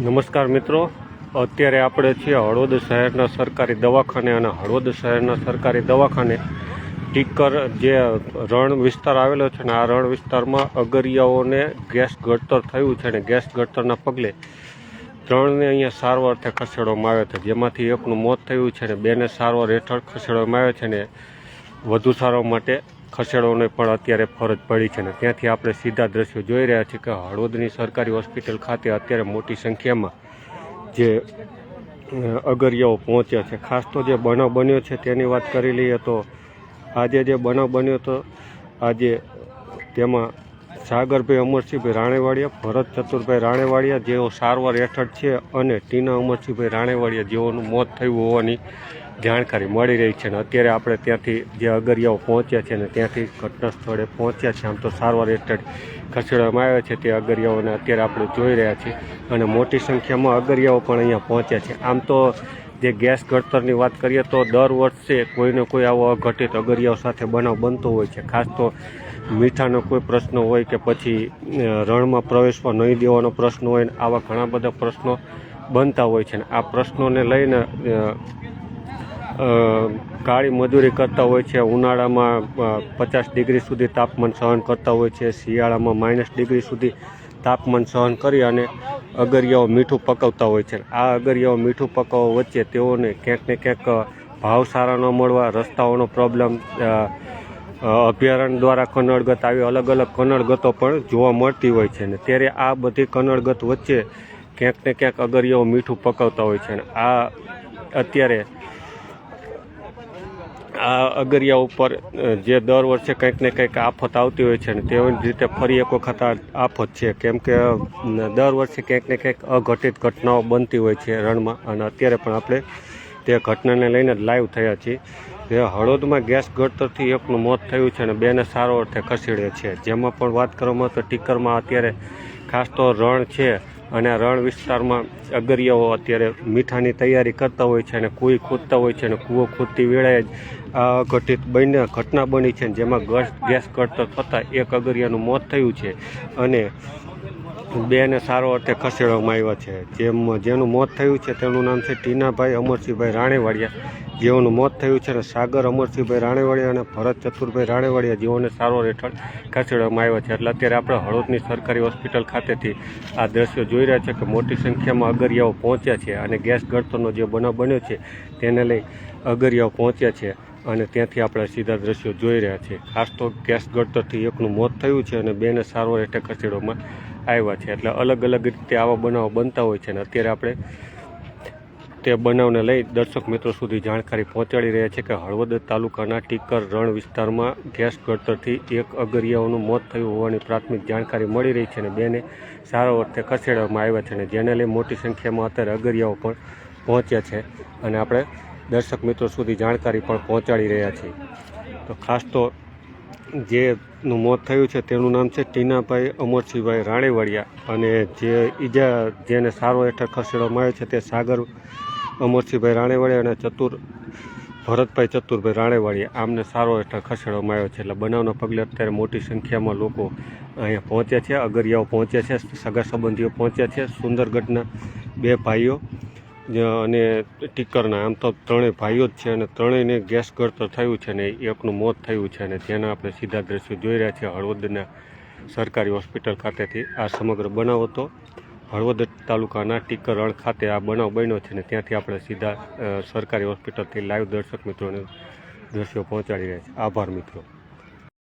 નમસ્કાર મિત્રો. અત્યારે આપણે છીએ હળવદ શહેરના સરકારી દવાખાને અને હળવદ શહેરના સરકારી દવાખાને. ટીકર જે રણ વિસ્તાર આવેલો છે ને આ રણ વિસ્તારમાં અગરિયાઓને ગેસ ઘડતર થયું છે અને ગેસ ઘડતરના પગલે ત્રણને અહીંયા સારવારથી ખસેડવામાં આવ્યા છે જેમાંથી એકનું મોત થયું છે ને બેને સારવાર હેઠળ ખસેડવામાં આવ્યા છે ને વધુ સારવાર માટે ખસેડવાની પણ અત્યારે ફરજ પડી છે ને ત્યાંથી આપણે સીધા દ્રશ્યો જોઈ રહ્યા છીએ કે હળવદની સરકારી હોસ્પિટલ ખાતે અત્યારે મોટી સંખ્યામાં જે અગરિયાઓ પહોંચ્યા છે. ખાસ તો જે બનાવ બન્યો છે તેની વાત કરી લઈએ તો આજે જે બનાવ બન્યો હતો આજે તેમાં સાગરભાઈ અમરસિંહભાઈ રાણેવાડિયા, ભરત ચતુરભાઈ રાણેવાડિયા જેઓ સારવાર હેઠળ છે અને ટીના અમરસિંહભાઈ રાણેવાડિયા જેઓનું મોત થયું હોવાની જાણકારી મળી રહી છે અને અત્યારે આપણે ત્યાંથી જે અગરિયાઓ પહોંચ્યા છે અને ત્યાંથી ઘટના સ્થળે પહોંચ્યા છે, આમ તો સારવાર હેઠળ ખસેડવામાં આવ્યા છે, તે અગરિયાઓને અત્યારે આપણે જોઈ રહ્યા છીએ અને મોટી સંખ્યામાં અગરિયાઓ પણ અહીંયા પહોંચ્યા છે. આમ તો જે ગેસ ઘડતરની વાત કરીએ તો દર વર્ષે કોઈને કોઈ આવો અઘટિત અગરિયાઓ સાથે બનાવ બનતો હોય છે. ખાસ તો મીઠાનો કોઈ પ્રશ્ન હોય કે પછી રણમાં પ્રવેશવા નહીં દેવાનો પ્રશ્ન હોય ને આવા ઘણા બધા પ્રશ્નો બનતા હોય છે. ને આ પ્રશ્નોને લઈને કાળી મજૂરી કરતા હોય છે. ઉનાળામાં પચાસ ડિગ્રી સુધી તાપમાન સહન કરતા હોય છે. શિયાળામાં માઇનસ ડિગ્રી સુધી તાપમાન સહન કરી અને અગરિયાઓ મીઠું પકવતા હોય છે. આ અગરિયાઓ મીઠું પકવવા વચ્ચે તેઓને ક્યાંક ને ક્યાંક ભાવ સારા ન મળવા, રસ્તાઓનો પ્રોબ્લેમ અભયારણ્ય દ્વારા કનડગત આવી અલગ અલગ કનડગતો પણ જોવા મળતી હોય છે ને ત્યારે આ બધી કનડગત વચ્ચે ક્યાંક ને ક્યાંક અગરિયાઓ મીઠું પકવતા હોય છે આ અત્યારે આ અગરિયા ઉપર જે દર વર્ષે કંઈક ને કંઈક આફત આવતી હોય છે ને તેવી જ રીતે ફરી એક વખત આ આફત છે. કેમ કે દર વર્ષે કંઈક ને કંઈક અઘટિત ઘટનાઓ બનતી હોય છે રણમાં અને અત્યારે પણ આપણે તે ઘટનાને લઈને લાઈવ થયા છીએ. જે હળોદમાં ગેસ ગળતરથી એકનું મોત થયું છે અને બેને સારો અર્થે ખસેડ્યા છે. જેમાં પણ વાત કરવામાં તો ટીકરમાં અત્યારે ખાસ તો રણ છે અને રણ વિસ્તારમાં અગરિયાઓ અત્યારે મીઠાની તૈયારી કરતા હોય છે અને કુઈ ખોદતા હોય છે અને કૂવો ખોદતી વેળાએ જ આ ઘટિત બની ઘટના બની છે જેમાં ગેસ ગેસ ગળતર થતાં એક અગરિયાનું મોત થયું છે અને બેને સારો અર્થે ખસેડવામાં આવ્યા છે. જેમ જેનું મોત થયું છે તેનું નામ છે ટીનાભાઈ અમરસિંહભાઈ રાણેવાડિયા. જેઓનું મોત થયું છે અને સાગર અમરસિંહભાઈ રાણેવાડિયા અને ભરત ચતુરભાઈ રાણેવાડિયા જેઓને સારવાર હેઠળ ખસેડવામાં આવ્યા છે. એટલે અત્યારે આપણે હળવદની સરકારી હોસ્પિટલ ખાતેથી આ દ્રશ્યો જોઈ રહ્યા છે કે મોટી સંખ્યામાં અગરિયાઓ પહોંચ્યા છે અને ગેસ ગળતરનો જે બનાવ બન્યો છે તેને લઈ અગરિયાઓ પહોંચ્યા છે અને ત્યાંથી આપણે સીધા દ્રશ્યો જોઈ રહ્યા છીએ. ખાસ તો ગેસ ગળતરથી એકનું મોત થયું છે અને બેને સારવાર હેઠળ ખસેડવામાં આવ્યા છે. એટલે અલગ અલગ રીતે આવા બનાવો બનતા હોય છે અને અત્યારે આપણે તે બનાવને લઈ દર્શક મિત્રો સુધી જાણકારી પહોંચાડી રહ્યા છે કે હળવદ તાલુકાના ટીકર રણ વિસ્તારમાં ગેસ ગળતરથી એક અગરિયાઓનું મોત થયું હોવાની પ્રાથમિક જાણકારી મળી રહી છે અને બેને સારા અર્થે ખસેડવામાં આવ્યા છે અને જેને લઈ મોટી સંખ્યામાં અત્યારે અગરિયાઓ પણ પહોંચ્યા છે. અને આપણે દર્શક મિત્રો સુધી જાણકારી પણ પહોંચાડી રહ્યા છે. તો ખાસ તો જેનું મોત થયું છે તેનું નામ છે ટીનાભાઈ અમરસિંહભાઈ રાણેવાડિયા અને જે ઈજા જેને સારો હેઠળ ખસેડવામાં આવે છે તે સાગર અમરસિંહભાઈ રાણેવાડિયા અને ચતુર ભરતભાઈ ચતુરભાઈ રાણેવાડિયા આમને સારો હેઠળ ખસેડવામાં આવ્યો છે. એટલે બનાવના પગલે અત્યારે મોટી સંખ્યામાં લોકો અહીંયા પહોંચ્યા છે, અગરિયાઓ પહોંચ્યા છે, સગા સંબંધીઓ પહોંચ્યા છે. સુંદરગઢના બે ભાઈઓ અને ટીકરના આમ તો ત્રણેય ભાઈઓ જ છે અને ત્રણેયને ગેસ ગળતર થયું છે ને એકનું મોત થયું છે અને જેના આપણે સીધા દ્રશ્યો જોઈ રહ્યા છીએ હળવદના સરકારી હોસ્પિટલ ખાતેથી આ સમગ્ર બનાવ હતો. હળવદ તાલુકાના ટીકર રણ ખાતે આ બનાવ બન્યો છે ને ત્યાંથી આપણે સીધા સરકારી હોસ્પિટલથી લાઈવ દર્શક મિત્રોને દ્રશ્યો પહોંચાડી રહ્યા છે આભાર મિત્રો.